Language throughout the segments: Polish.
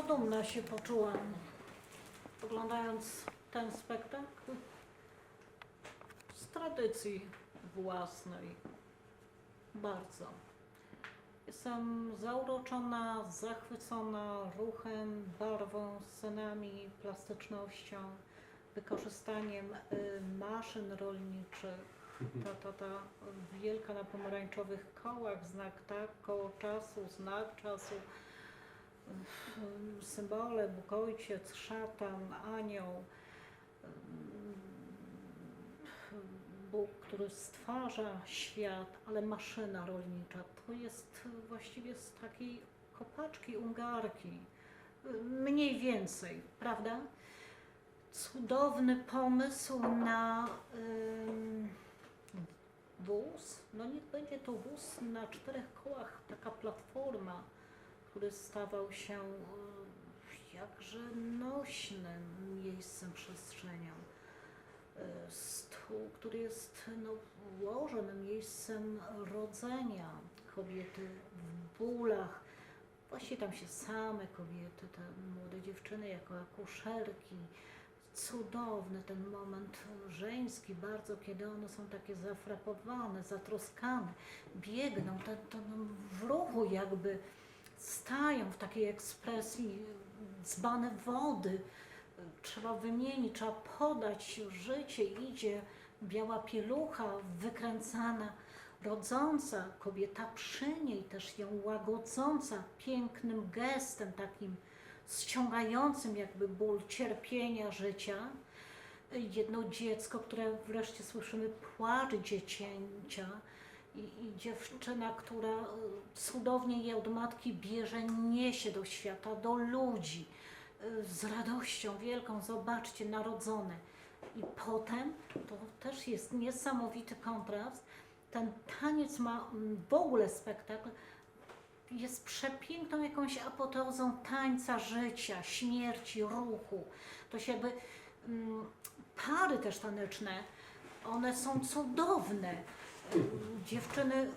bardzo dumna się poczułam, oglądając ten spektakl z tradycji własnej. Bardzo. Jestem zauroczona, zachwycona ruchem, barwą, scenami, plastycznością, wykorzystaniem y, maszyn rolniczych. Ta, ta, ta wielka na pomarańczowych kołach, znak tak, koło czasu, znak czasu, symbole, Bóg Ojciec, szatan, anioł, Bóg, który stwarza świat, ale maszyna rolnicza. To jest właściwie z takiej kopaczki ungarki. Mniej więcej, prawda? Cudowny pomysł na wóz. No niech będzie to wóz na czterech kołach, taka platforma, który stawał się y, jakże nośnym miejscem, przestrzenią. Y, Stół, który jest no, łożem, miejscem rodzenia kobiety w bólach. Właściwie tam się same kobiety, te młode dziewczyny jako akuszerki. Cudowny ten moment żeński bardzo, kiedy one są takie zafrapowane, zatroskane, biegną, te, to w ruchu jakby stają w takiej ekspresji, dzbane wody, trzeba wymienić, trzeba podać, życie. Idzie, biała pielucha wykręcana, rodząca kobieta przy niej też ją łagodząca pięknym gestem takim ściągającym jakby ból cierpienia życia. Jedno dziecko, które wreszcie słyszymy płacz dziecięcia i, i dziewczyna, która e, cudownie je od matki bierze, niesie do świata, do ludzi e, z radością wielką, zobaczcie, narodzone. I potem, to też jest niesamowity kontrast, ten taniec ma mm, w ogóle spektakl, jest przepiękną jakąś apoteozą tańca życia, śmierci, ruchu. To się jakby mm, pary też taneczne, one są cudowne. Dziewczyny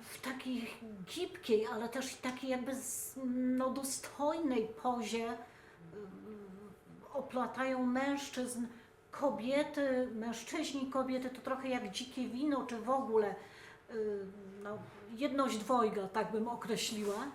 w takiej gibkiej, ale też takiej jakby z, no, dostojnej pozie ym, oplatają mężczyzn. Kobiety, mężczyźni, kobiety to trochę jak dzikie wino, czy w ogóle y, no, jedność dwojga, tak bym określiła.